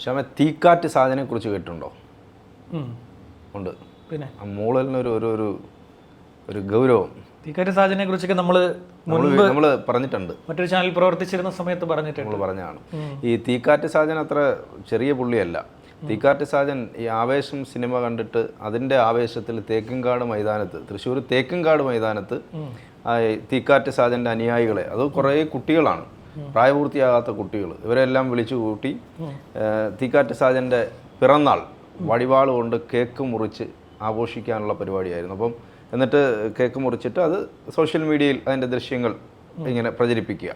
ക്ഷമ തീക്കാറ്റ് സാധനെ കുറിച്ച് കേട്ടിട്ടുണ്ടോ ഉണ്ട്. പിന്നെ? ആ മൂളലിനൊരു ഒരു ഒരു ഒരു ഗൗരവം. തീക്കാറ്റ് സാധനത്തെ കുറിച്ചൊക്കെ നമ്മൾ നമ്മൾ പറഞ്ഞിട്ടുണ്ട്. മറ്റൊരു ചാനൽ പ്രവർത്തിച്ചിരുന്ന സമയത്ത് പറഞ്ഞിട്ടുണ്ട്. നമ്മൾ പറഞ്ഞതാണ്. ഈ തീക്കാറ്റ് സാജൻ അത്ര ചെറിയ പുള്ളിയല്ല. തീക്കാറ്റ് സാജൻ ഈ ആവേശം സിനിമ കണ്ടിട്ട് അതിന്റെ ആവേശത്തിൽ തേക്കിൻകാട് മൈതാനത്ത് തൃശ്ശൂർ തേക്കിൻകാട് മൈതാനത്ത് തീക്കാറ്റ് സാജന്റെ അനുയായികളെ അത് കുറേ കുട്ടികളാണ്. പ്രായപൂർത്തിയാകാത്ത കുട്ടികൾ. ഇവരെല്ലാം വിളിച്ചു കൂട്ടി തീക്കാറ്റ് സാജന്റെ പിറന്നാൾ വടിവാൾ കൊണ്ട് കേക്ക് മുറിച്ച് ആഘോഷിക്കാനുള്ള പരിപാടിയായിരുന്നു. അപ്പം എന്നിട്ട് കേക്ക് മുറിച്ചിട്ട് അത് സോഷ്യൽ മീഡിയയിൽ അതിന്റെ ദൃശ്യങ്ങൾ ഇങ്ങനെ പ്രചരിപ്പിക്കുക.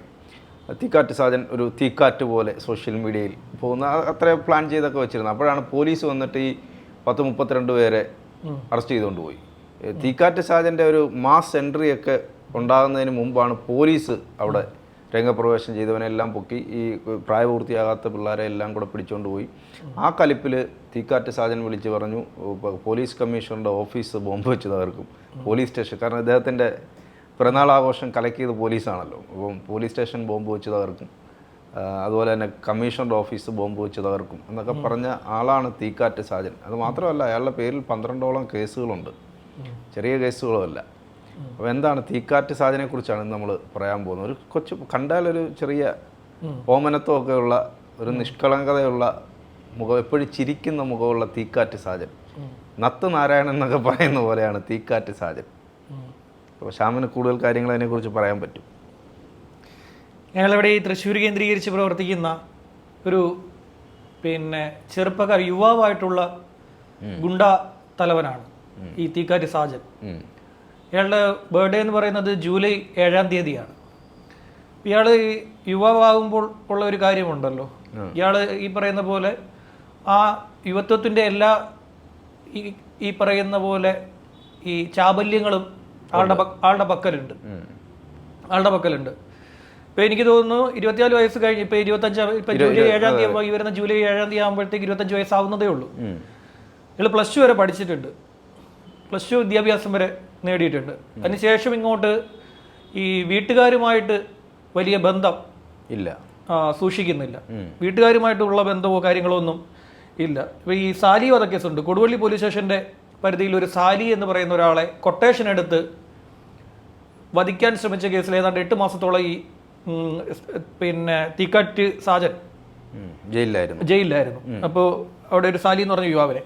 തീക്കാറ്റ് സാജൻ ഒരു തീക്കാറ്റ് പോലെ സോഷ്യൽ മീഡിയയിൽ പോകുന്ന അത്ര പ്ലാൻ ചെയ്തൊക്കെ വെച്ചിരുന്നു. അപ്പോഴാണ് പോലീസ് വന്നിട്ട് ഈ പത്ത് മുപ്പത്തിരണ്ട് പേരെ അറസ്റ്റ് ചെയ്തുകൊണ്ട് പോയി. തീക്കാറ്റ് സാജന്റെ ഒരു മാസ് എൻട്രി ഒക്കെ ഉണ്ടാകുന്നതിന് മുമ്പാണ് പോലീസ് അവിടെ രംഗപ്രവേശം ചെയ്തവനെല്ലാം പൊക്കി ഈ പ്രായപൂർത്തിയാകാത്ത പിള്ളേരെ എല്ലാം കൂടെ പിടിച്ചുകൊണ്ട് പോയി. ആ കലിപ്പിൽ തീക്കാറ്റ് സാജൻ വിളിച്ച് പറഞ്ഞു പോലീസ് കമ്മീഷണറുടെ ഓഫീസ് ബോംബ് വെച്ച് തകർക്കും പോലീസ് സ്റ്റേഷൻ കാരണം ഇദ്ദേഹത്തിന്റെ പിറന്നാൾ ആഘോഷം കലക്കിയത് പോലീസാണല്ലോ. അപ്പം പോലീസ് സ്റ്റേഷൻ ബോംബ് വെച്ച് തകർക്കും അതുപോലെ തന്നെ കമ്മീഷണറുടെ ഓഫീസ് ബോംബ് വെച്ച് തകർക്കും എന്നൊക്കെ പറഞ്ഞ ആളാണ് തീക്കാറ്റ് സാജൻ. അത് മാത്രമല്ല അയാളുടെ പേരിൽ പന്ത്രണ്ടോളം കേസുകളുണ്ട്. ചെറിയ കേസുകളുമല്ല. അപ്പോൾ എന്താണ് തീക്കാറ്റ് സാജനെ കുറിച്ചാണ് നമ്മൾ പറയാൻ പോകുന്നത്. ഒരു കൊച്ചു കണ്ടാലൊരു ചെറിയ ഓമനത്വമൊക്കെ ഉള്ള ഒരു നിഷ്കളങ്കതയുള്ള മുഖം എപ്പോഴും ചിരിക്കുന്ന മുഖമുള്ള തീക്കാറ്റ് സാജൻ. നത്ത് നാരായണൻ എന്നൊക്കെ പറയുന്ന പോലെയാണ് തീക്കാറ്റ് സാജൻ. അപ്പോൾ ശ്യാമിന് കൂടുതൽ കാര്യങ്ങൾ അതിനെക്കുറിച്ച് പറയാൻ പറ്റും. ഞങ്ങളിവിടെ ഈ തൃശ്ശൂർ കേന്ദ്രീകരിച്ച് പ്രവർത്തിക്കുന്ന ഒരു പിന്നെ ചെറുപ്പക്കാർ യുവാവായിട്ടുള്ള ഗുണ്ട തലവനാണ് ഈ തീക്കാറ്റ് സാജൻ. ഇയാളുടെ ബർത്ത്ഡേ എന്ന് പറയുന്നത് ജൂലൈ ഏഴാം തീയതിയാണ്. ഇയാൾ യുവാവാകുമ്പോൾ ഉള്ള ഒരു കാര്യമുണ്ടല്ലോ. ഇയാൾ ഈ പറയുന്ന പോലെ ആ യുവത്വത്തിന്റെ എല്ലാ ഈ ഈ പറയുന്ന പോലെ ഈ ചാബല്യങ്ങളും ആളുടെ ആളുടെ പക്കലുണ്ട്. ആളുടെ പക്കലുണ്ട്. ഇപ്പൊ എനിക്ക് തോന്നുന്നു ഇരുപത്തിനാല് വയസ്സ് കഴിഞ്ഞ് ഇപ്പൊ ഇരുപത്തഞ്ച് ഇപ്പൊ ജൂലൈ ഏഴാം തീയതി ഈ വരുന്ന ജൂലൈ ഏഴാം തീയതി ആകുമ്പോഴത്തേക്ക് ഇരുപത്തഞ്ച് വയസ്സാവുന്നതേ ഉള്ളൂ. ഇയാൾ പ്ലസ് ടു വരെ പഠിച്ചിട്ടുണ്ട്. പ്ലസ് ടു വിദ്യാഭ്യാസം വരെ നേടിയിട്ടുണ്ട്. അതിനുശേഷം ഇങ്ങോട്ട് ഈ വീട്ടുകാരുമായിട്ട് വലിയ ബന്ധം ഇല്ല. സൂക്ഷിക്കുന്നില്ല. വീട്ടുകാരുമായിട്ടുള്ള ബന്ധമോ കാര്യങ്ങളോ ഒന്നും ഇല്ല. ഇപ്പോൾ ഈ സാലി വധക്കേസുണ്ട് കൊടുവള്ളി പോലീസ് സ്റ്റേഷന്റെ പരിധിയിൽ ഒരു സാലി എന്ന് പറയുന്ന ഒരാളെ കൊട്ടേഷൻ എടുത്ത് വധിക്കാൻ ശ്രമിച്ച കേസിൽ ഏതാണ്ട് എട്ട് മാസത്തോളം ഈ പിന്നെ തിക്കറ്റ് സാജൻ ജയിലിലായിരുന്നു. ജയിലിലായിരുന്നു. അപ്പോൾ അവിടെ ഒരു സാലി എന്ന് പറഞ്ഞ യുവാവിനെ.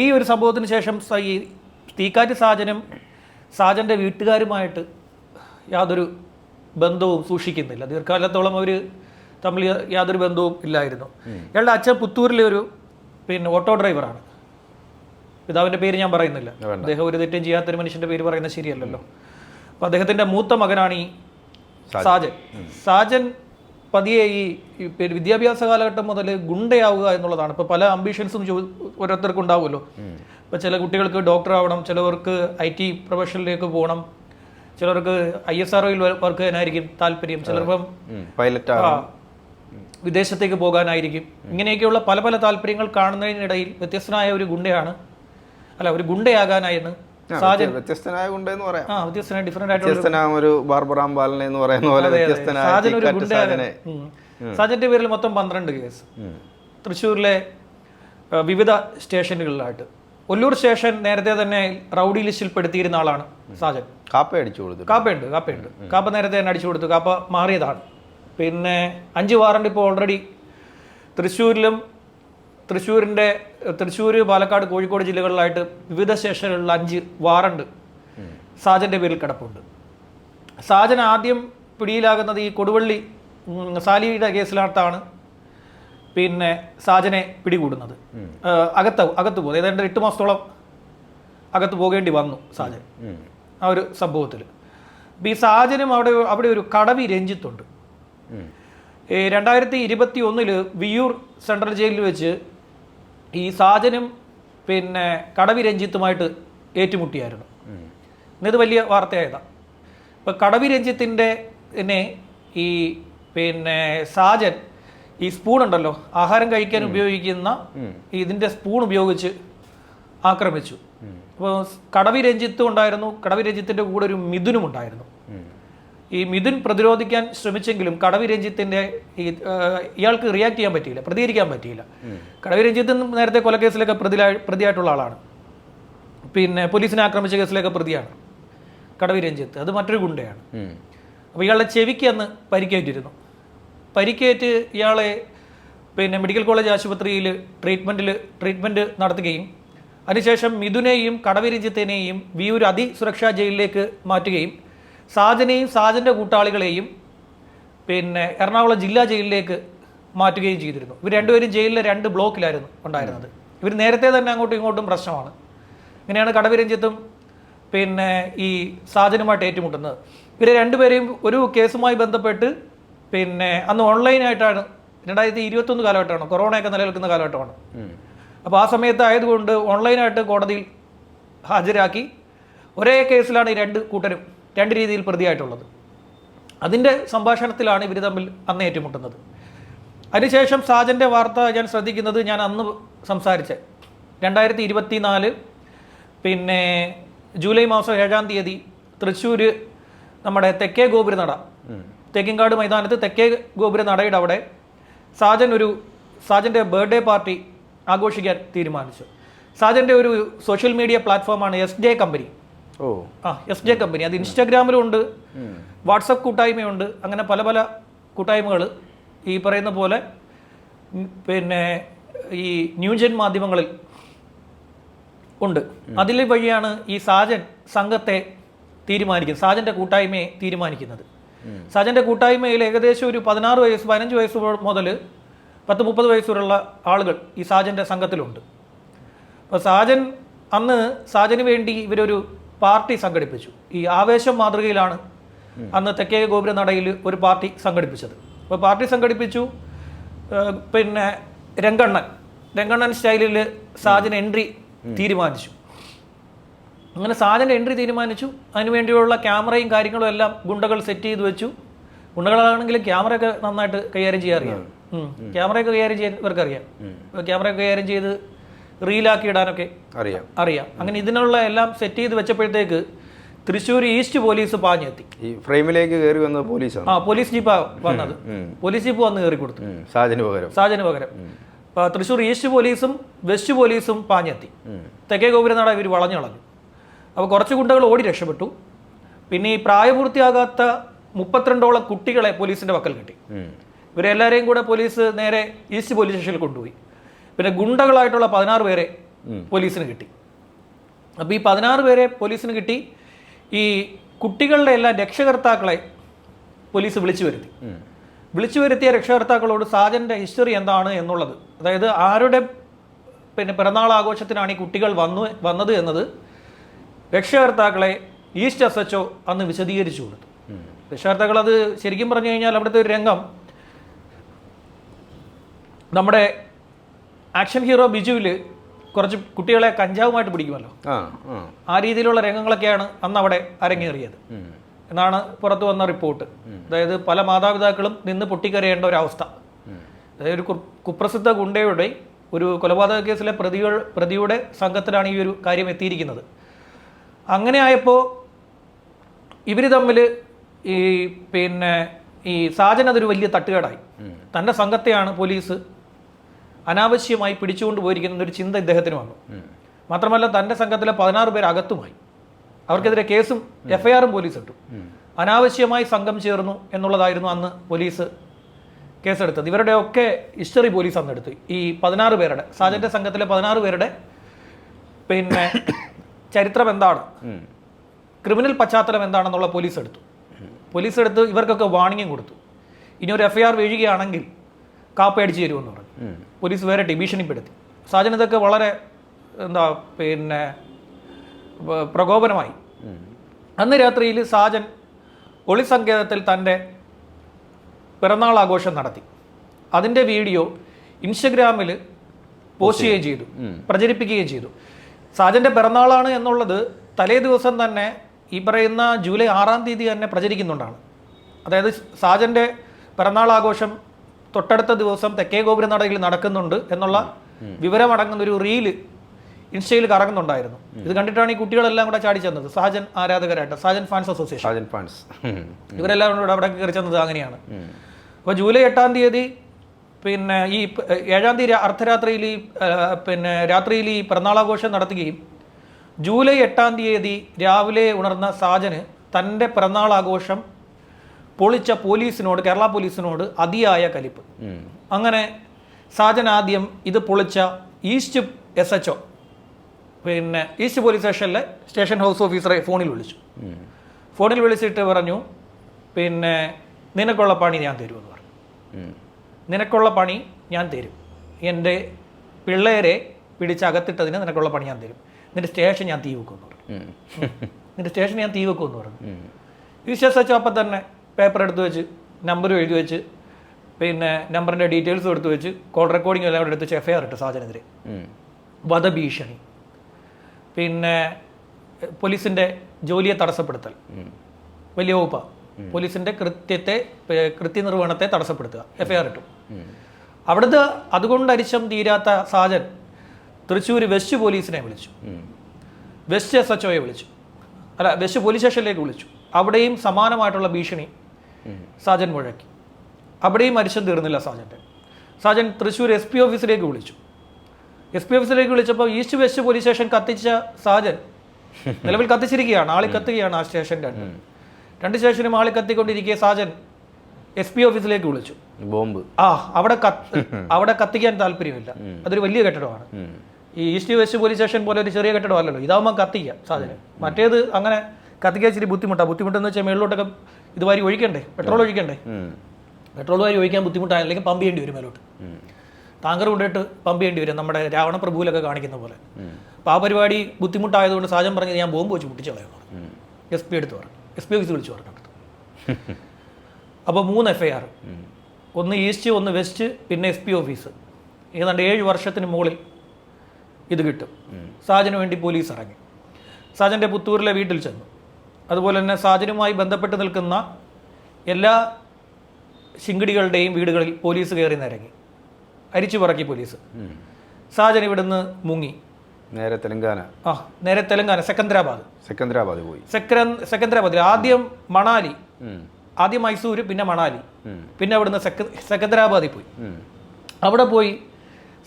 ഈ ഒരു സംഭവത്തിന് ശേഷം ഈ തീക്കാറ്റ് സാജനും സാജന്റെ വീട്ടുകാരുമായിട്ട് യാതൊരു ബന്ധവും സൂക്ഷിക്കുന്നില്ല. ദീർഘകാലത്തോളം അവർ തമ്മിൽ യാതൊരു ബന്ധവും ഇല്ലായിരുന്നു. ഇയാളുടെ അച്ഛൻ പുത്തൂരിലെ ഒരു പിന്നെ ഓട്ടോ ഡ്രൈവറാണ്. പിതാവിന്റെ പേര് ഞാൻ പറയുന്നില്ല. അദ്ദേഹം ഒരു തെറ്റും ചെയ്യാത്തൊരു മനുഷ്യന്റെ പേര് പറയുന്നത് ശരിയല്ലല്ലോ. അപ്പം അദ്ദേഹത്തിന്റെ മൂത്ത മകനാണ് ഈ സാജൻ. സാജൻ. പതിയെ ഈ വിദ്യാഭ്യാസ കാലഘട്ടം മുതൽ ഗുണ്ടയാവുക എന്നുള്ളതാണ്. ഇപ്പോൾ പല അംബിഷൻസും ഓരോരുത്തർക്കും ഉണ്ടാവുമല്ലോ. ഇപ്പൊ ചില കുട്ടികൾക്ക് ഡോക്ടർ ആവണം ചിലവർക്ക് ഐ ടി പ്രൊഫഷനിലേക്ക് പോകണം ചിലർക്ക് ഐ എസ് ആർ വർക്ക് ചെയ്യാനായിരിക്കും താല്പര്യം. ചിലർപ്പം പൈലറ്റ് ആ, വിദേശത്തേക്ക് പോകാനായിരിക്കും. ഇങ്ങനെയൊക്കെയുള്ള പല പല താല്പര്യങ്ങൾ കാണുന്നതിനിടയിൽ വ്യത്യസ്തനായ ഒരു ഗുണ്ടയാണ്. അല്ല ഒരു ഗുണ്ടയാകാനായിരുന്നു ഗുണ്ട എന്ന് പറയാം. ആ വ്യത്യസ്തനായ ഡിഫറെന്റ് ആയിട്ടുള്ള ഒരു ബാർബറാം ബാലനെ എന്ന് പറയുന്ന പോലെ വ്യത്യസ്തനായ. സാജന്റെ പേരിൽ മൊത്തം പന്ത്രണ്ട് കേസ് തൃശ്ശൂരിലെ വിവിധ സ്റ്റേഷനുകളിലായിട്ട്. ഒല്ലൂർ സ്റ്റേഷൻ നേരത്തെ തന്നെ റൗഡി ലിസ്റ്റിൽ പെടുത്തിയിരുന്ന ആളാണ് സാജൻ. കാപ്പ അടിച്ചു കൊടുത്തു കാപ്പയുണ്ട് കാപ്പയുണ്ട്. കാപ്പ നേരത്തെ തന്നെ അടിച്ചു കൊടുത്തു. കാപ്പ മാറിയതാണ്. പിന്നെ അഞ്ച് വാറണ്ട് ഇപ്പോൾ ഓൾറെഡി തൃശ്ശൂരിലും തൃശ്ശൂരിന്റെ തൃശ്ശൂർ പാലക്കാട് കോഴിക്കോട് ജില്ലകളിലായിട്ട് വിവിധ സ്റ്റേഷനുകളിൽ അഞ്ച് വാറണ്ട് സാജന്റെ പേരിൽ കിടപ്പുണ്ട്. സാജൻ ആദ്യം പിടിയിലാകുന്നത് ഈ കൊടുവള്ളി സാലിയുടെ കേസിനകത്താണ്. പിന്നെ സാജനെ പിടികൂടുന്നത്. അകത്ത് അകത്ത് പോകുന്നത് ഏതാണ്ട് എട്ട് മാസത്തോളം അകത്ത് പോകേണ്ടി വന്നു സാജൻ. ആ ഒരു സംഭവത്തിൽ ഈ സാജനും അവിടെ അവിടെ ഒരു കടവി രഞ്ജിത്തുണ്ട്. രണ്ടായിരത്തി ഇരുപത്തി ഒന്നിൽ വിയൂർ സെൻട്രൽ ജയിലിൽ വെച്ച് ഈ സാജനും പിന്നെ കടവി രഞ്ജിത്തുമായിട്ട് ഏറ്റുമുട്ടിയായിരുന്നു. ഇന്നത് വലിയ വാർത്തയായതാണ് ഇപ്പം കടവി രഞ്ജിത്തിന്റെ തന്നെ ഈ പിന്നെ സാജൻ ഈ സ്പൂൺ ഉണ്ടല്ലോ ആഹാരം കഴിക്കാൻ ഉപയോഗിക്കുന്ന ഇതിന്റെ സ്പൂൺ ഉപയോഗിച്ച് ആക്രമിച്ചു. അപ്പോൾ കടവി രഞ്ജിത്തും ഉണ്ടായിരുന്നു കടവി രഞ്ജിത്തിന്റെ കൂടെ ഒരു മിഥുനും ഉണ്ടായിരുന്നു. ഈ മിഥുൻ പ്രതിരോധിക്കാൻ ശ്രമിച്ചെങ്കിലും കടവി രഞ്ജിത്തിന്റെ ഈ ഇയാൾക്ക് റിയാക്ട് ചെയ്യാൻ പറ്റിയില്ല പ്രതികരിക്കാൻ പറ്റിയില്ല. കടവി രഞ്ജിത്ത് നേരത്തെ കൊലക്കേസിലൊക്കെ പ്രതിലാ പ്രതിയായിട്ടുള്ള ആളാണ്. പിന്നെ പോലീസിനെ ആക്രമിച്ച കേസിലൊക്കെ പ്രതിയാണ് കടവി രഞ്ജിത്ത്. അത് മറ്റൊരു ഗുണ്ടയാണ്. അപ്പൊ അപ്പോൾ ഇയാളുടെ ചെവിക്ക് അന്ന് പരിക്കേറ്റിരുന്നു. പരിക്കേറ്റ് ഇയാളെ പിന്നെ മെഡിക്കൽ കോളേജ് ആശുപത്രിയിൽ ട്രീറ്റ്മെന്റിൽ ട്രീറ്റ്മെന്റ് നടത്തുകയും അതിനുശേഷം മിഥുനെയും കടവി രഞ്ജിത്തിനെയും വിയൂർ അതിസുരക്ഷാ ജയിലിലേക്ക് മാറ്റുകയും സാജനെയും സാജന്റെ കൂട്ടാളികളെയും പിന്നെ എറണാകുളം ജില്ലാ ജയിലിലേക്ക് മാറ്റുകയും ചെയ്തിരുന്നു. ഇവർ രണ്ടുപേരും ജയിലിലെ രണ്ട് ബ്ലോക്കിലായിരുന്നു ഉണ്ടായിരുന്നത്. ഇവർ നേരത്തെ തന്നെ അങ്ങോട്ടും ഇങ്ങോട്ടും പ്രശ്നമാണ്. ഇങ്ങനെയാണ് കടവിരഞ്ജിത്തും പിന്നെ ഈ സാജനുമായിട്ട് ഏറ്റുമുട്ടുന്നത്. ഇവരെ രണ്ടുപേരെയും ഒരു കേസുമായി ബന്ധപ്പെട്ട് പിന്നെ അന്ന് ഓൺലൈനായിട്ടാണ്. രണ്ടായിരത്തി ഇരുപത്തൊന്ന് കാലഘട്ടമാണ്. കൊറോണയൊക്കെ നിലനിൽക്കുന്ന കാലഘട്ടമാണ്. അപ്പോൾ ആ സമയത്ത് ആയതുകൊണ്ട് ഓൺലൈനായിട്ട് കോടതിയിൽ ഹാജരാക്കി ഒരേ കേസിലാണ് ഈ രണ്ട് കൂട്ടരും രണ്ട് രീതിയിൽ പ്രതിയായിട്ടുള്ളത്. അതിന്റെ സംഭാഷണത്തിലാണ് ഇവർ തമ്മിൽ അന്ന് ഏറ്റുമുട്ടുന്നത്. അതിനുശേഷം സാജന്റെ വാർത്ത ഞാൻ ശ്രദ്ധിക്കുന്നത് ഞാൻ അന്ന് സംസാരിച്ച. രണ്ടായിരത്തി ഇരുപത്തി നാല് പിന്നെ ജൂലൈ മാസം ഏഴാം തീയതി തൃശ്ശൂർ നമ്മുടെ തെക്കേ ഗോപുരനട. തേക്കിൻകാട് മൈതാനത്ത് തെക്കേ ഗോപുര നടയുടെ അവിടെ സാജൻ ഒരു സാജന്റെ ബർത്ത്ഡേ പാർട്ടി ആഘോഷിക്കാൻ തീരുമാനിച്ചു. സാജന്റെ ഒരു സോഷ്യൽ മീഡിയ പ്ലാറ്റ്ഫോമാണ് എസ് ജെ കമ്പനി. ഓ. ആ എസ് ജെ കമ്പനി. അത് ഇൻസ്റ്റാഗ്രാമിലും ഉണ്ട് വാട്സപ്പ് കൂട്ടായ്മയുണ്ട് അങ്ങനെ പല പല കൂട്ടായ്മകൾ ഈ പറയുന്ന പോലെ പിന്നെ ഈ ന്യൂജൻ മാധ്യമങ്ങളിൽ ഉണ്ട്. അതിൽ വഴിയാണ് ഈ സാജൻ സംഘത്തെ തീരുമാനിക്കുന്നത് സാജന്റെ കൂട്ടായ്മയെ തീരുമാനിക്കുന്നത്. സാജന്റെ കൂട്ടായ്മയിൽ ഏകദേശം ഒരു പതിനാറ് വയസ്സ് പതിനഞ്ച് വയസ്സ് മുതൽ പത്ത് മുപ്പത് വയസ്സ് വരെയുള്ള ആളുകൾ ഈ സാജന്റെ സംഘത്തിലുണ്ട്. അപ്പോൾ സാജൻ അന്ന് സാജന് വേണ്ടി ഇവരൊരു പാർട്ടി സംഘടിപ്പിച്ചു. ഈ ആവേശം മാതൃകയിലാണ് അന്ന് തെക്കേ ഗോപുര നടയിൽ ഒരു പാർട്ടി സംഘടിപ്പിച്ചത്. അപ്പോൾ പാർട്ടി സംഘടിപ്പിച്ചു പിന്നെ രംഗണ്ണൻ. രംഗണ്ണൻ സ്റ്റൈലിൽ സാജൻ എൻട്രി തീരുമാനിച്ചു. അങ്ങനെ സാജന്റെ എൻട്രി തീരുമാനിച്ചു. അതിനുവേണ്ടിയുള്ള ക്യാമറയും കാര്യങ്ങളും എല്ലാം ഗുണ്ടകൾ സെറ്റ് ചെയ്ത് വെച്ചു. ഗുണ്ടകളാണെങ്കിലും ക്യാമറയൊക്കെ നന്നായിട്ട് കൈകാര്യം ചെയ്യാറിയാം. ക്യാമറയൊക്കെ കൈകാര്യം ചെയ്യാൻ ഇവർക്കറിയാം. ക്യാമറയൊക്കെ കൈകാര്യം ചെയ്ത് റീലാക്കി ഇടാനൊക്കെ അറിയാം. അറിയാം. അങ്ങനെ ഇതിനുള്ള എല്ലാം സെറ്റ് ചെയ്ത് വെച്ചപ്പോഴത്തേക്ക് തൃശ്ശൂർ ഈസ്റ്റ് പോലീസ് പാഞ്ഞെത്തി. ഈ ഫ്രെയിമിലേക്ക് കയറി വന്നത് പോലീസ് ആ പോലീസ് ജീപ്പാ വന്നത്. പോലീസ് ജീപ്പ് വന്ന് കയറി കൊടുത്തു. സാജന് പകരം. സാജന് പകരം. അപ്പൊ തൃശ്ശൂർ ഈസ്റ്റ് പോലീസും വെസ്റ്റ് പോലീസും പാഞ്ഞെത്തി. തെക്കേ ഗോപുരനാട് ഇവർ വളഞ്ഞളഞ്ഞു അപ്പോൾ കുറച്ച് ഗുണ്ടകൾ ഓടി രക്ഷപ്പെട്ടു. പിന്നെ ഈ പ്രായപൂർത്തിയാകാത്ത മുപ്പത്തിരണ്ടോളം കുട്ടികളെ പോലീസിന്റെ പക്കൽ കിട്ടി. ഇവരെല്ലാവരെയും കൂടെ പോലീസ് നേരെ ഈസ്റ്റ് പോലീസ് സ്റ്റേഷനിൽ കൊണ്ടുപോയി. പിന്നെ ഗുണ്ടകളായിട്ടുള്ള പതിനാറ് പേരെ പോലീസിന് കിട്ടി. അപ്പോൾ ഈ പതിനാറ് പേരെ പോലീസിന് കിട്ടി. ഈ കുട്ടികളുടെ എല്ലാ രക്ഷകർത്താക്കളെ പോലീസ് വിളിച്ചു വരുത്തി. വിളിച്ചു വരുത്തിയ രക്ഷകർത്താക്കളോട് സാജന്റെ ഹിസ്റ്ററി എന്താണ് എന്നുള്ളത്? അതായത് ആരുടെ പിന്നെ പിറന്നാൾ ആഘോഷത്തിനാണ് ഈ കുട്ടികൾ വന്നു വന്നത് എന്നത് രക്ഷകർത്താക്കളെ ഈസ്റ്റ് എസ് എച്ച് അന്ന് വിശദീകരിച്ചു കൊടുത്തു. രക്ഷകർത്താക്കൾ അത് ശരിക്കും പറഞ്ഞു കഴിഞ്ഞാൽ അവിടുത്തെ ഒരു രംഗം നമ്മുടെ ആക്ഷൻ ഹീറോ ബിജുവിൽ കുറച്ച് കുട്ടികളെ കഞ്ചാവുമായിട്ട് പിടിക്കുമല്ലോ. ആ രീതിയിലുള്ള രംഗങ്ങളൊക്കെയാണ് അന്ന് അവിടെ അരങ്ങേറിയത്. എന്നാണ് പുറത്തു വന്ന റിപ്പോർട്ട്. അതായത് പല മാതാപിതാക്കളും നിന്ന് പൊട്ടിക്കരയേണ്ട ഒരവസ്ഥ അതായത് ഒരു കുപ്രസിദ്ധ ഗുണ്ടയുടെ ഒരു കൊലപാതക കേസിലെ പ്രതികൾ പ്രതിയുടെ സംഘത്തിലാണ് ഈ ഒരു കാര്യം എത്തിയിരിക്കുന്നത്. അങ്ങനെ ആയപ്പോൾ ഇവർ തമ്മിൽ ഈ പിന്നെ ഈ സാജൻ അതൊരു വലിയ തട്ടുകേടായി. തന്റെ സംഘത്തെയാണ് പോലീസ് അനാവശ്യമായി പിടിച്ചുകൊണ്ട് പോയിരിക്കുന്ന ഒരു ചിന്ത ഇദ്ദേഹത്തിന് വന്നു. മാത്രമല്ല തന്റെ സംഘത്തിലെ പതിനാറ് പേർ അകത്തുമായി. അവർക്കെതിരെ കേസും എഫ്ഐആറും പോലീസ് ഇട്ടു അനാവശ്യമായി സംഘം ചേർന്നു എന്നുള്ളതായിരുന്നു അന്ന് പോലീസ് കേസെടുത്തത്. ഇവരുടെ ഒക്കെ ഹിസ്റ്ററി പോലീസ് അന്ന് എടുത്തു. ഈ പതിനാറ് പേരുടെ സാജന്റെ സംഘത്തിലെ പതിനാറ് പേരുടെ പിന്നെ ചരിത്രം എന്താണ്? ക്രിമിനൽ പശ്ചാത്തലം എന്താണെന്നുള്ള പോലീസ് എടുത്തു. പോലീസ് എടുത്ത് ഇവർക്കൊക്കെ വാണിംഗും കൊടുത്തു. ഇനി ഒരു എഫ്ഐആർ വീഴുകയാണെങ്കിൽ കാപ്പയടിച്ച് തരുമെന്ന് പറഞ്ഞു. പോലീസ് വേറെ ഭീഷണിപ്പെടുത്തി സാജൻ ഇതൊക്കെ വളരെ എന്താ പിന്നെ പ്രകോപനമായി. അന്ന് രാത്രിയിൽ സാജൻ ഒളി ഒളിസങ്കേതത്തിൽ തന്റെ പിറന്നാൾ ആഘോഷം നടത്തി. അതിന്റെ വീഡിയോ ഇൻസ്റ്റഗ്രാമിൽ പോസ്റ്റ് ചെയ്യുകയും ചെയ്തു. പ്രചരിപ്പിക്കുകയും ചെയ്തു. സാജന്റെ പിറന്നാളാണ് എന്നുള്ളത് തലേ ദിവസം തന്നെ ഈ പറയുന്ന ജൂലൈ ആറാം തീയതി തന്നെ പ്രചരിക്കുന്നുണ്ടാണ്. അതായത് സാജന്റെ പിറന്നാൾ ആഘോഷം തൊട്ടടുത്ത ദിവസം തെക്കേ ഗോപുരനടയിൽ നടക്കുന്നുണ്ട് എന്നുള്ള വിവരമടങ്ങുന്ന ഒരു റീൽ ഇൻസ്റ്റയിൽ കറങ്ങുന്നുണ്ടായിരുന്നു. ഇത് കണ്ടിട്ടാണ് ഈ കുട്ടികളെല്ലാം കൂടെ ചാടി ചെന്നത്. Sajan ആരാധകരായിട്ട് Sajan fans association. Sajan fans. ഇവരെല്ലാം കൂടെ അവിടെ കയറി ചെന്നത് അങ്ങനെയാണ്. അപ്പോൾ ജൂലൈ എട്ടാം തീയതി പിന്നെ ഈ ഏഴാം തീയതി അർദ്ധരാത്രിയിൽ ഈ പിന്നെ രാത്രിയിൽ ഈ പിറന്നാളാഘോഷം നടത്തുകയും ജൂലൈ എട്ടാം തീയതി രാവിലെ ഉണർന്ന സാജന് തന്റെ പിറന്നാളാഘോഷം പൊളിച്ച പോലീസിനോട് കേരള പോലീസിനോട് അതിയായ കലിപ്പ്. അങ്ങനെ സാജൻ ആദ്യം ഇത് പൊളിച്ച ഈസ്റ്റ് എസ് എച്ച് ഒ പിന്നെ ഈസ്റ്റ് പോലീസ് സ്റ്റേഷനിലെ സ്റ്റേഷൻ ഹൗസ് ഓഫീസറെ ഫോണിൽ വിളിച്ചു. ഫോണിൽ വിളിച്ചിട്ട് പറഞ്ഞു പിന്നെ നിനക്കുള്ള പണി ഞാൻ തരുമെന്ന് പറഞ്ഞു. നിനക്കുള്ള പണി ഞാൻ തരും. എന്റെ പിള്ളേരെ പിടിച്ചകത്തിട്ടതിന് നിനക്കുള്ള പണി ഞാൻ തരും. നിന്റെ സ്റ്റേഷൻ ഞാൻ തീ വെക്കുമെന്ന് പറഞ്ഞു. നിന്റെ സ്റ്റേഷൻ ഞാൻ തീ വെക്കുമെന്ന് പറഞ്ഞു. വിശ്വസിച്ചു അപ്പം തന്നെ പേപ്പർ എടുത്ത് വെച്ച് നമ്പർ എഴുതി വെച്ച് പിന്നെ നമ്പറിന്റെ ഡീറ്റെയിൽസ് എടുത്ത് വെച്ച് കോൾ റെക്കോർഡിംഗ് എല്ലാം കൂടെ എടുത്ത് വെച്ച് എഫ് ഐ ആർ ഇട്ട് സാജനെതിരെ. വധഭീഷണി. പിന്നെ പോലീസിന്റെ ജോലിയെ തടസ്സപ്പെടുത്തൽ. വലിയ വകുപ്പ. പോലീസിന്റെ കൃത്യത്തെ കൃത്യനിർവഹണത്തെ തടസ്സപ്പെടുത്തുക. എഫ് ഐ ആർ ഇട്ടു. അവിടുത്തെ അതുകൊണ്ട് അരിശം തീരാത്ത സാജൻ തൃശ്ശൂർ വെസ്റ്റ് പോലീസിനെ വിളിച്ചു. വെസ്റ്റ് എസ് എച്ച് ഒയെ വിളിച്ചു. അല്ല വെസ്റ്റ് പോലീസ് സ്റ്റേഷനിലേക്ക് വിളിച്ചു. അവിടെയും സമാനമായിട്ടുള്ള ഭീഷണി സാജൻ മുഴക്കി. അവിടെയും അരിശം തീർന്നില്ല സാജന്റെ. സാജൻ തൃശ്ശൂർ എസ് പി ഓഫീസിലേക്ക് വിളിച്ചു. എസ് പി ഓഫീസിലേക്ക് വിളിച്ചപ്പോൾ ഈസ്റ്റ് വെസ്റ്റ് പോലീസ് സ്റ്റേഷൻ കത്തിച്ച സാജൻ നിലവിൽ കത്തിച്ചിരിക്കുകയാണ്. ആളി കത്തുകയാണ് ആ സ്റ്റേഷൻ രണ്ട്. രണ്ട് സ്റ്റേഷനും ആളി കത്തിക്കൊണ്ടിരിക്കുക സാജൻ എസ് പി ഓഫീസിലേക്ക് വിളിച്ചു. ബോംബ്. ആ അവിടെ കത്ത് അവിടെ കത്തിക്കാൻ താല്പര്യമില്ല. അതൊരു വലിയ കെട്ടിടമാണ്. ഈ ഈസ്റ്റ് വെസ്റ്റ് പോലീസ് സ്റ്റേഷൻ പോലെ ഒരു ചെറിയ കെട്ടിടമല്ലല്ലോ ഇതാവുമ്പോൾ കത്തിക്കാം സാധനം. മറ്റേത് അങ്ങനെ കത്തിക്കാൻ ഇച്ചിരി ബുദ്ധിമുട്ടാണ് ബുദ്ധിമുട്ടെന്ന് വെച്ചാൽ മേളിലോട്ടൊക്കെ ഇത് വാരി ഒഴിക്കണ്ടേ? പെട്രോൾ ഒഴിക്കണ്ടേ? പെട്രോൾ വാരി ഒഴിക്കാൻ ബുദ്ധിമുട്ടാണ് അല്ലെങ്കിൽ പമ്പ് ചെയ്യേണ്ടി വരും മേലോട്ട്. ടാങ്കർ കൊണ്ടിട്ട് പമ്പ് ചെയ്യേണ്ടി വരും. നമ്മുടെ രാവണപ്രഭുവിലൊക്കെ കാണിക്കുന്ന പോലെ. അപ്പോൾ ആ പരിപാടി ബുദ്ധിമുട്ടായതുകൊണ്ട് സാജൻ പറഞ്ഞത് ഞാൻ ബോംബ് വെച്ച് പൊട്ടിച്ചു കളയണം എസ് പി എടുത്ത് പറഞ്ഞു. എസ് പി ഓഫീസ് വിളിച്ചു പറഞ്ഞു അപ്പോൾ മൂന്ന് എഫ് ഐ ആർ ഒന്ന് ഈസ്റ്റ് ഒന്ന് വെസ്റ്റ് പിന്നെ എസ് പി ഓഫീസ് ഏതാണ്ട് ഏഴ് വർഷത്തിന് മുകളിൽ ഇത് കിട്ടും. സാജന് വേണ്ടി പോലീസ് ഇറങ്ങി. സാജന്റെ പുത്തൂരിലെ വീട്ടിൽ ചെന്നു. അതുപോലെ തന്നെ സാജനുമായി ബന്ധപ്പെട്ട് നിൽക്കുന്ന എല്ലാ ശിങ്കിടികളുടെയും വീടുകളിൽ പോലീസ് കയറി നിരങ്ങി. അരിച്ചു പറക്കി പോലീസ്. സാജൻ ഇവിടുന്ന് മുങ്ങി. നേരെ തെലങ്കാന. ആ നേരെ തെലങ്കാന സെക്കന്ദരാബാദ്. സെക്കന്ദരാബാദ് പോയി. സെക്ര സെക്കന്ദരാബാദിൽ ആദ്യം മണാലി. ആദ്യം മൈസൂർ പിന്നെ മണാലി. പിന്നെ അവിടുന്ന് സെക്ക സെക്കന്ദരാബാദിൽ പോയി. അവിടെ പോയി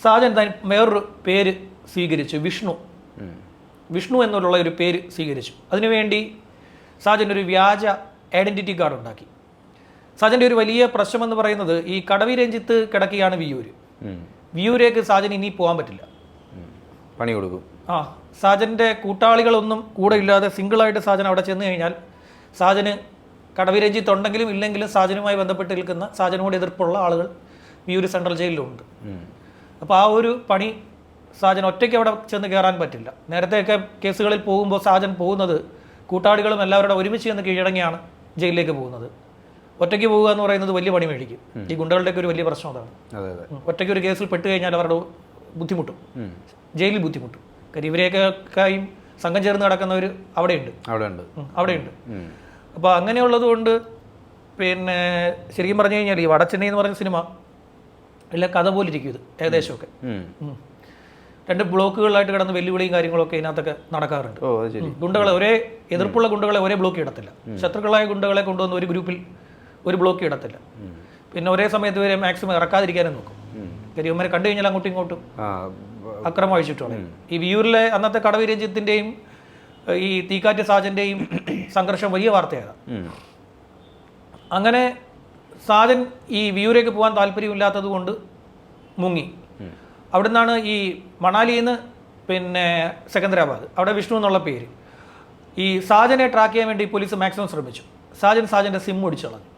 സാജൻ തൻ വേറൊരു പേര് സ്വീകരിച്ചു വിഷ്ണു. വിഷ്ണു എന്നുള്ള ഒരു പേര് സ്വീകരിച്ചു. അതിനുവേണ്ടി സാജൻ ഒരു വ്യാജ ഐഡന്റിറ്റി കാർഡ് ഉണ്ടാക്കി. സാജന്റെ ഒരു വലിയ പ്രശ്നം എന്ന് പറയുന്നത് ഈ കടവി രഞ്ജിത്ത് കിടക്കുകയാണ് വിയൂര്. വിയൂരേക്ക് സാജൻ ഇനി പോകാൻ പറ്റില്ല. പണി കൊടുക്കും. ആ സാജന്റെ കൂട്ടാളികളൊന്നും കൂടെ ഇല്ലാതെ സിംഗിളായിട്ട് സാജൻ അവിടെ ചെന്ന് കഴിഞ്ഞാൽ സാജന് കടവി രഞ്ജിത്ത് ഉണ്ടെങ്കിലും ഇല്ലെങ്കിലും സാജനുമായി ബന്ധപ്പെട്ട് നിൽക്കുന്ന സാജനോട് എതിർപ്പുള്ള ആളുകൾ വിയൂര് സെൻട്രൽ ജയിലിലുണ്ട്. അപ്പോൾ ആ ഒരു പണി സാജൻ ഒറ്റയ്ക്ക് അവിടെ ചെന്ന് കയറാൻ പറ്റില്ല. നേരത്തെയൊക്കെ കേസുകളിൽ പോകുമ്പോൾ സാജൻ പോകുന്നത് കൂട്ടാളികളും എല്ലാവരുടെ ഒരുമിച്ച് ചെന്ന് കീഴടങ്ങിയാണ് ജയിലിലേക്ക് പോകുന്നത്. ഒറ്റയ്ക്ക് പോകുക എന്ന് പറയുന്നത് വലിയ പണി മേടിക്കും. ഈ ഗുണ്ടകളുടെയൊക്കെ ഒരു വലിയ പ്രശ്നം അതാണ്. അതെ അതെ. ഒറ്റയ്ക്ക് ഒരു കേസിൽ പെട്ട് കഴിഞ്ഞാൽ അവരുടെ ബുദ്ധിമുട്ടും. ജയിലിൽ ബുദ്ധിമുട്ടും. കാര്യം ഇവരെയൊക്കെ സംഘം ചേർന്ന് നടക്കുന്നവർ അവിടെയുണ്ട്. അവിടെയുണ്ട്. ഉം. അപ്പോൾ അങ്ങനെയുള്ളത് കൊണ്ട് പിന്നെ ശരിക്കും പറഞ്ഞു കഴിഞ്ഞാൽ ഈ വടച്ചെന്നൈ എന്ന് പറയുന്ന സിനിമ എല്ലാ കഥ പോലെ ഇരിക്കും ഇത് ഏകദേശമൊക്കെ. രണ്ട് ബ്ലോക്കുകളിലായിട്ട് കിടന്ന് വെല്ലുവിളിയും കാര്യങ്ങളൊക്കെ ഇതിനകത്തൊക്കെ നടക്കാറുണ്ട്. ഗുണ്ടകളെ ഒരേ എതിർപ്പുള്ള ഗുണ്ടകളെ ഒരേ ബ്ലോക്ക് ഇടത്തില്ല. ശത്രുക്കളായ ഗുണ്ടകളെ കൊണ്ടുവന്ന് ഒരു ഗ്രൂപ്പിൽ ഒരു ബ്ലോക്ക് ഇടത്തില്ല. പിന്നെ ഒരേ സമയത്ത് വരെ മാക്സിമം ഇറക്കാതിരിക്കാനും നോക്കും. കാര്യം ഇവന്മാരെ കണ്ടു കഴിഞ്ഞാൽ അങ്ങോട്ടും ഇങ്ങോട്ടും അക്രമം അഴിച്ചിട്ടുള്ള ഈ വിയൂരിലെ അന്നത്തെ കടവി രഞ്ജിത്തിന്റെയും ഈ തീക്കാറ്റ് സാജന്റെയും സംഘർഷം വലിയ വാർത്തയാണ്. അങ്ങനെ സാജൻ ഈ വിയൂരേക്ക് പോകാൻ താല്പര്യമില്ലാത്തത് കൊണ്ട് മുങ്ങി അവിടുന്നാണ് ഈ മണാലിയിൽ നിന്ന് പിന്നെ സെക്കന്ദരാബാദ് അവിടെ വിഷ്ണു എന്നുള്ള പേര്. ഈ സാജനെ ട്രാക്ക് ചെയ്യാൻ വേണ്ടി പോലീസ് മാക്സിമം ശ്രമിച്ചു. സാജൻ സാജന്റെ സിം ഒടിച്ചു കളഞ്ഞു.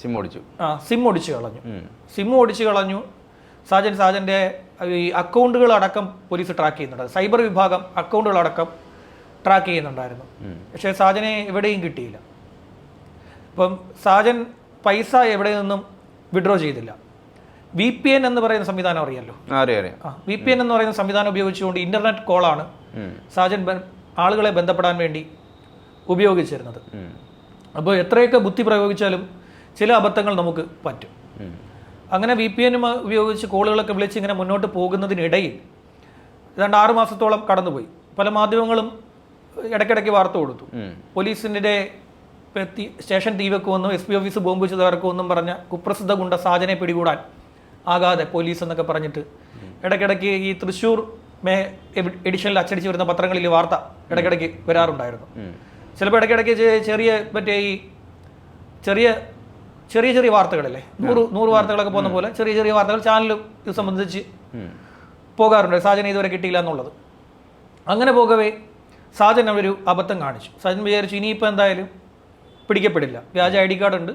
സിം ഓടിച്ചു. ആ സിം ഒടിച്ചു കളഞ്ഞു. സിം ഒടിച്ചു കളഞ്ഞു. സാജൻ സാജന്റെ ഈ അക്കൗണ്ടുകൾ അടക്കം പോലീസ് ട്രാക്ക് ചെയ്യുന്നുണ്ട്. സൈബർ വിഭാഗം അക്കൗണ്ടുകളടക്കം ട്രാക്ക് ചെയ്യുന്നുണ്ടായിരുന്നു. പക്ഷേ സാജനെ എവിടെയും കിട്ടിയില്ല. അപ്പം സാജൻ പൈസ എവിടെ നിന്നും വിഡ്രോ ചെയ്തില്ല. വി പി എൻ എന്ന് പറയുന്ന സംവിധാനം അറിയാലോ? വി പി എൻ എന്ന് പറയുന്ന സംവിധാനം ഉപയോഗിച്ചുകൊണ്ട് ഇന്റർനെറ്റ് കോളാണ്. സാജൻ ആളുകളെ ബന്ധപ്പെടാൻ വേണ്ടി ഉപയോഗിച്ചിരുന്നത്. അപ്പോൾ എത്രയൊക്കെ ബുദ്ധി പ്രയോഗിച്ചാലും ചില അബദ്ധങ്ങൾ നമുക്ക് പറ്റും. അങ്ങനെ വി പി എനും ഉപയോഗിച്ച് കോളുകളൊക്കെ വിളിച്ച് ഇങ്ങനെ മുന്നോട്ട് പോകുന്നതിനിടയിൽ ഏതാണ്ട് ആറ് മാസത്തോളം കടന്നുപോയി. പല മാധ്യമങ്ങളും ഇടയ്ക്കിടയ്ക്ക് വാർത്ത കൊടുത്തു. ഉം. പോലീസിന്റെ സ്റ്റേഷൻ തീ വെക്കുമെന്നും എസ് പി ഓഫീസ് ബോംബ് വെച്ച് തകർക്കുമെന്നും പറഞ്ഞ കുപ്രസിദ്ധ ഗുണ്ട സാജനെ പിടികൂടാൻ ആകാതെ പോലീസ് എന്നൊക്കെ പറഞ്ഞിട്ട്. ഇടയ്ക്കിടയ്ക്ക് ഈ തൃശൂർ മേ എഡി- എഡിഷനിൽ അച്ചടിച്ച് വരുന്ന പത്രങ്ങളിൽ വാർത്ത ഇടയ്ക്കിടയ്ക്ക് വരാറുണ്ടായിരുന്നു. ചിലപ്പോൾ ഇടയ്ക്കിടയ്ക്ക് ചെറിയ മറ്റേ ഈ ചെറിയ ചെറിയ ചെറിയ വാർത്തകളല്ലേ? നൂറ് നൂറ് വാർത്തകളൊക്കെ പോകുന്ന പോലെ ചെറിയ ചെറിയ വാർത്തകൾ ചാനൽ ഇത് സംബന്ധിച്ച്. പോകാറുണ്ട്. സാജന ഇതുവരെ കിട്ടിയില്ല എന്നുള്ളത്. അങ്ങനെ പോകവേ സാജൻ അവരൊരു അബദ്ധം കാണിച്ചു. സാജൻ വിചാരിച്ചു ഇനിയിപ്പോൾ എന്തായാലും പിടിക്കപ്പെടില്ല. വ്യാജ ഐ ഡി കാർഡ് ഉണ്ട്.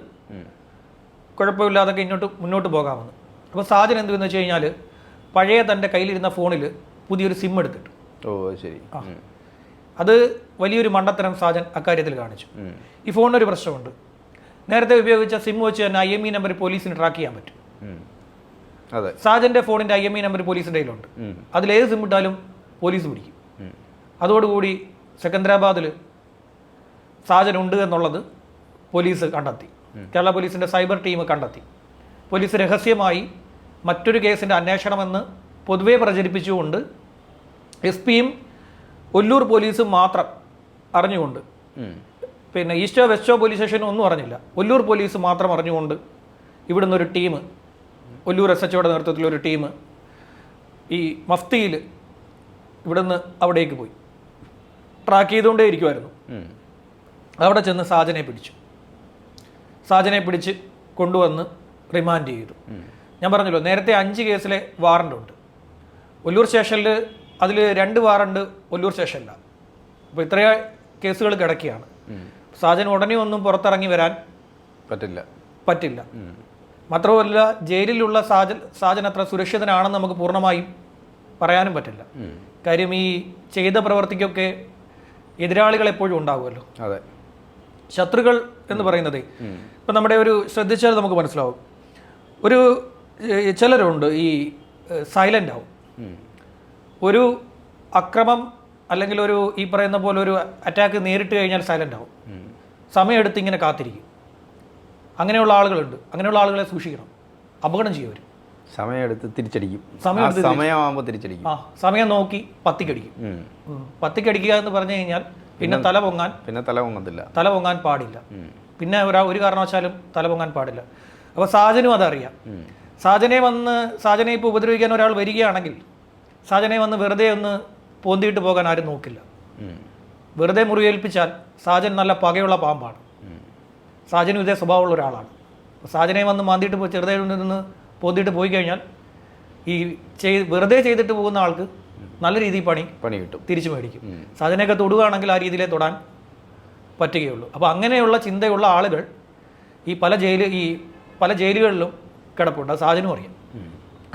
കുഴപ്പമില്ലാതൊക്കെ ഇങ്ങോട്ട് മുന്നോട്ട് പോകാമെന്ന്. അപ്പോൾ സാജൻ എന്ത് വെച്ച് കഴിഞ്ഞാൽ പഴയ തന്റെ കയ്യിലിരുന്ന ഫോണിൽ പുതിയൊരു സിം എടുത്തിട്ടു. ഓ ശരി. അത് വലിയൊരു മണ്ടത്തരം സാജൻ അക്കാര്യത്തിൽ കാണിച്ചു. ഈ ഫോണിനൊരു പ്രശ്നമുണ്ട്. നേരത്തെ ഉപയോഗിച്ച സിം വെച്ച് തന്നെ ഐ എം ഇ നമ്പർ പോലീസിന് ട്രാക്ക് ചെയ്യാൻ പറ്റും. സാജന്റെ ഫോണിന്റെ ഐ എം ഇ നമ്പർ പോലീസിന്റെ കയ്യിലുണ്ട്. അതിലേത് സിം ഇട്ടാലും പോലീസ് പിടിക്കും. അതോടുകൂടി സെക്കന്ദരാബാദിൽ ഉണ്ട് എന്നുള്ളത് പോലീസ് കണ്ടെത്തി. കേരള പോലീസിന്റെ സൈബർ ടീം കണ്ടെത്തി. പോലീസ് രഹസ്യമായി മറ്റൊരു കേസിന്റെ അന്വേഷണമെന്ന് പൊതുവെ പ്രചരിപ്പിച്ചുകൊണ്ട് എസ് പിയും ഒല്ലൂർ പോലീസും മാത്രം അറിഞ്ഞുകൊണ്ട്. പിന്നെ ഈസ്റ്റോ വെസ്റ്റോ പോലീസ് സ്റ്റേഷനും ഒന്നും അറിഞ്ഞില്ല. ഒല്ലൂർ പോലീസ് മാത്രം അറിഞ്ഞുകൊണ്ട് ഇവിടുന്ന് ഒരു ടീം ഒല്ലൂർ എസ് എച്ച് നേതൃത്വത്തിലൊരു ടീം ഈ മഫ്തിയിൽ ഇവിടുന്ന് അവിടേക്ക് പോയി. ട്രാക്ക് ചെയ്തുകൊണ്ടേ ഇരിക്കുമായിരുന്നു. അവിടെ ചെന്ന് സാജനെ പിടിച്ചു. സാജനെ പിടിച്ച് കൊണ്ടുവന്ന് റിമാൻഡ് ചെയ്തു. ഞാൻ പറഞ്ഞല്ലോ നേരത്തെ അഞ്ച് കേസിലെ വാറണ്ട് ഉണ്ട് ഒല്ലൂർ സ്റ്റേഷനിൽ അതിൽ രണ്ട് വാറണ്ട് ഒല്ലൂർ സ്റ്റേഷനിലാണ് അപ്പോൾ ഇത്രയോ കേസുകൾ കിടക്കുകയാണ്. സാജൻ ഉടനെ ഒന്നും പുറത്തിറങ്ങി വരാൻ പറ്റില്ല. പറ്റില്ല. മാത്രമല്ല ജയിലിലുള്ള സാജൻ സാജൻ അത്ര സുരക്ഷിതനാണെന്ന് നമുക്ക് പൂർണമായും പറയാനും പറ്റില്ല. കാര്യം ഈ ചെയ്ത പ്രവർത്തിക്കൊക്കെ എതിരാളികൾ എപ്പോഴും ഉണ്ടാകുമല്ലോ അതെ. ശത്രുക്കൾ എന്ന് പറയുന്നത് ഇപ്പം നമ്മുടെ ഒരു ശ്രദ്ധിച്ചാൽ നമുക്ക് മനസ്സിലാവും. ഒരു ചിലരുണ്ട് ഈ സൈലന്റ് ആവും. ഒരു അക്രമം അല്ലെങ്കിൽ ഒരു ഈ പറയുന്ന പോലെ ഒരു അറ്റാക്ക് നേരിട്ട് കഴിഞ്ഞാൽ സൈലന്റ് ആവും. സമയമെടുത്ത് ഇങ്ങനെ കാത്തിരിക്കും. അങ്ങനെയുള്ള ആളുകളുണ്ട്. അങ്ങനെയുള്ള ആളുകളെ സൂക്ഷിക്കണം. അപകടം ചെയ്യും അവർ സമയമെടുത്ത് തിരിച്ചടിക്കും. സമയമാകുമ്പോൾ തിരിച്ചടിക്കും. ആ സമയം നോക്കി പത്തിക്കടിക്കും. പത്തിക്കടിക്കുക എന്ന് പറഞ്ഞു കഴിഞ്ഞാൽ പിന്നെ തല പൊങ്ങാൻ പിന്നെ തല പൊങ്ങത്തില്ല. തല പൊങ്ങാൻ പാടില്ല. പിന്നെ ഒരാ ഒരു കാരണവശാലും തല പൊങ്ങാൻ പാടില്ല. അപ്പോൾ സാജനും അതറിയാം. സാജനെ വന്ന് സാജനെ ഇപ്പോൾ ഉപദ്രവിക്കാൻ ഒരാൾ വരികയാണെങ്കിൽ സാജനെ വന്ന് വെറുതെ ഒന്ന് പോന്തിയിട്ട് പോകാൻ ആരും നോക്കില്ല. വെറുതെ മുറിവേൽപ്പിച്ചാൽ സാജൻ നല്ല പകയുള്ള പാമ്പാണ്. സാജനും ഇതേ സ്വഭാവമുള്ള ഒരാളാണ്. സാജനെ വന്ന് മാന്തിയിട്ട് പോയി ചെറുതായി നിന്ന് പോന്തിയിട്ട് പോയി കഴിഞ്ഞാൽ ഈ ചെയ് വെറുതെ ചെയ്തിട്ട് പോകുന്ന ആൾക്ക് നല്ല രീതിയിൽ പണി പണി കിട്ടും. തിരിച്ചു മേടിക്കും. സാധനയൊക്കെ തൊടുകയാണെങ്കിൽ ആ രീതിയിലേ തൊടാൻ പറ്റുകയുള്ളൂ. അപ്പോൾ അങ്ങനെയുള്ള ചിന്തയുള്ള ആളുകൾ ഈ പല ജയിൽ ഈ പല ജയിലുകളിലും കിടപ്പുണ്ട്. സാധനവും സാധനം അറിയാം.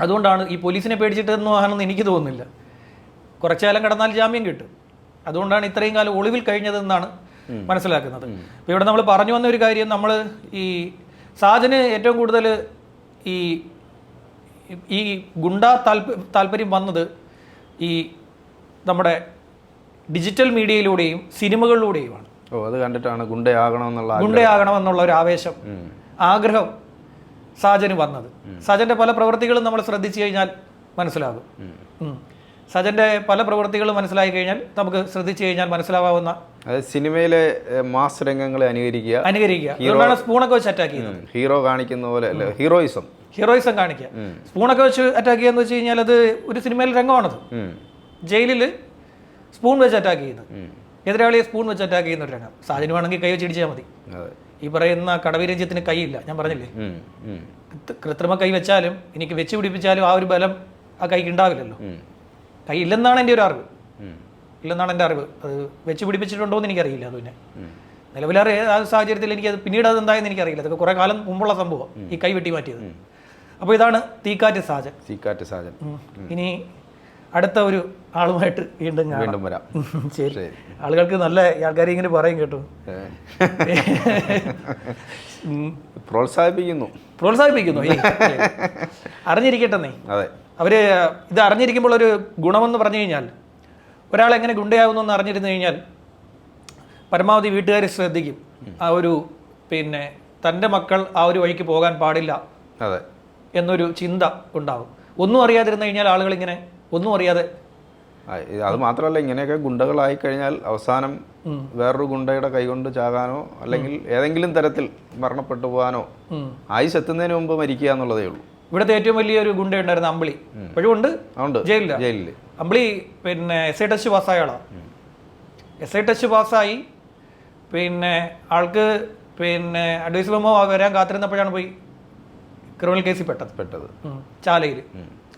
അതുകൊണ്ടാണ് ഈ പോലീസിനെ പേടിച്ചിട്ട് ആണെന്ന് എനിക്ക് തോന്നുന്നില്ല. കുറച്ചു കാലം കിടന്നാൽ ജാമ്യം കിട്ടും. അതുകൊണ്ടാണ് ഇത്രയും കാലം ഒളിവിൽ കഴിഞ്ഞതെന്നാണ് മനസ്സിലാക്കുന്നത്. അപ്പോൾ ഇവിടെ നമ്മൾ പറഞ്ഞു വന്ന ഒരു കാര്യം നമ്മൾ ഈ സാജന് ഏറ്റവും കൂടുതൽ ഈ ഈ ഗുണ്ട താല്പ താല്പര്യം വന്നത് ഈ നമ്മുടെ ഡിജിറ്റൽ മീഡിയയിലൂടെയും സിനിമകളിലൂടെയുമാണ്. ഓ അത് കണ്ടിട്ടാണ് ഗുണ്ടയാകണമെന്നുള്ള. ഗുണ്ടയാകണമെന്നുള്ള ഒരു ആവേശം ആഗ്രഹം സാജന് വന്നത്. സജന്റെ പല പ്രവൃത്തികളും നമ്മൾ ശ്രദ്ധിച്ചു കഴിഞ്ഞാൽ മനസ്സിലാകും. സജന്റെ പല പ്രവൃത്തികളും മനസ്സിലായി കഴിഞ്ഞാൽ നമുക്ക് ശ്രദ്ധിച്ചു കഴിഞ്ഞാൽ മനസ്സിലാവാവുന്ന സിനിമയിലെ മാസ് രംഗങ്ങളെ അനുകരിക്കുക. അനുകരിക്കുക. സ്പൂണൊക്കെ വെച്ച് അറ്റാക്ക്. ഹീറോ കാണിക്കുന്ന പോലെ ഹീറോയിസം. ഹീറോയിസം കാണിക്കുക. സ്പൂണൊക്കെ വെച്ച് അറ്റാക്ക് ചെയ്യാന്ന് വെച്ച് കഴിഞ്ഞാൽ അത് ഒരു സിനിമയിൽ രംഗമാണത്. ജയിലിൽ സ്പൂൺ വെച്ച് അറ്റാക്ക് ചെയ്യുന്നത്. എതിരാളിയെ സ്പൂൺ വെച്ച് അറ്റാക്ക് ചെയ്യുന്ന ഒരു രംഗം സാധനം വേണമെങ്കിൽ കൈ വെച്ച് ഇടിച്ചാൽ മതി. ഈ പറയുന്ന കടവീരഞ്ജ്യത്തിന് കൈയില്ല. ഞാൻ പറഞ്ഞില്ലേ. കൃത്രിമ കൈ വെച്ചാലും എനിക്ക് വെച്ച് പിടിപ്പിച്ചാലും ആ ഒരു ബലം ആ കൈക്ക് ഉണ്ടാവില്ലല്ലോ. കൈ ഇല്ലെന്നാണ് എന്റെ ഒരു അറിവ്. ഇല്ലെന്നാണ് എന്റെ അറിവ്. അത് വെച്ച് പിടിപ്പിച്ചിട്ടുണ്ടോ എന്ന് എനിക്കറിയില്ല അത് പിന്നെ നിലവിലറിയ നിലവിലേറെ ആ സാഹചര്യത്തിൽ എനിക്ക് അത് പിന്നീട് അത് എന്തായെന്ന് എനിക്കറിയില്ല. അതൊക്കെ കുറേ കാലം മുമ്പുള്ള സംഭവം. ഈ കൈ വെട്ടി മാറ്റിയത്. അപ്പോൾ ഇതാണ് തീക്കാറ്റ് സാജൻ. തീക്കാറ്റ് സാജൻ. ഇനി അടുത്ത ഒരു ആളുമായിട്ട് വീണ്ടും ഞാൻ വീണ്ടും വരാം. ശരി. ആളുകൾക്ക് നല്ല ആൾക്കാർ ഇങ്ങനെ പറയും കേട്ടോ. പ്രോത്സാഹിപ്പിക്കുന്നു. പ്രോത്സാഹിപ്പിക്കുന്നു. അറിഞ്ഞിരിക്കട്ടെന്നേ അതെ. അവർ ഇത് അറിഞ്ഞിരിക്കുമ്പോൾ ഒരു ഗുണമെന്ന് പറഞ്ഞു കഴിഞ്ഞാൽ ഒരാൾ എങ്ങനെ ഗുണ്ടയാവുന്നു എന്ന് അറിഞ്ഞിരുന്നു കഴിഞ്ഞാൽ പരമാവധി വീട്ടുകാർ ശ്രദ്ധിക്കും. ആ ഒരു പിന്നെ തന്റെ മക്കൾ ആ ഒരു വഴിക്ക് പോകാൻ പാടില്ല. അതെ. എന്നൊരു ചിന്ത ഉണ്ടാവും. ഒന്നും അറിയാതിരുന്നു കഴിഞ്ഞാൽ ആളുകൾ ഇങ്ങനെ ഒന്നും അറിയാതെ അത് മാത്രമല്ല ഇങ്ങനെയൊക്കെ ഗുണ്ടകളായി കഴിഞ്ഞാൽ അവസാനം വേറൊരു ഗുണ്ടയുടെ കൈകൊണ്ട് ചാകാനോ അല്ലെങ്കിൽ ഏതെങ്കിലും തരത്തിൽ മരണപ്പെട്ടു പോകാനോ. ആയുസ് എത്തുന്നതിന് മുമ്പ് മരിക്കുക എന്നുള്ളതേ ഉള്ളൂ. ഇവിടുത്തെ ഏറ്റവും വലിയൊരു ഗുണ്ട ഉണ്ടായിരുന്ന അമ്പിളി ഇപ്പോഴും ഉണ്ട്. ജയിലില്ല ജയിലിൽ അമ്പിളി പിന്നെ എസ് ഐ ടെസ്റ്റ് പാസ്സായ ആളാണ് എസ് ഐ ടെസ്റ്റ് പാസ്സായി. പിന്നെ ആൾക്ക് പിന്നെ അഡ്വൈസ് മെമ്മോ വരാൻ കാത്തിരുന്നപ്പോഴാണ് പോയി ക്രിമിനൽ കേസിൽ പെട്ടത്. പെട്ടത്. ചാലയിൽ.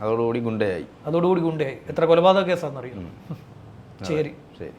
അതോടുകൂടി ഗുണ്ടയായി. അതോടുകൂടി ഗുണ്ടയായി. എത്ര കൊലപാതക കേസാണെന്നറിയാം? ശരി. ശരി.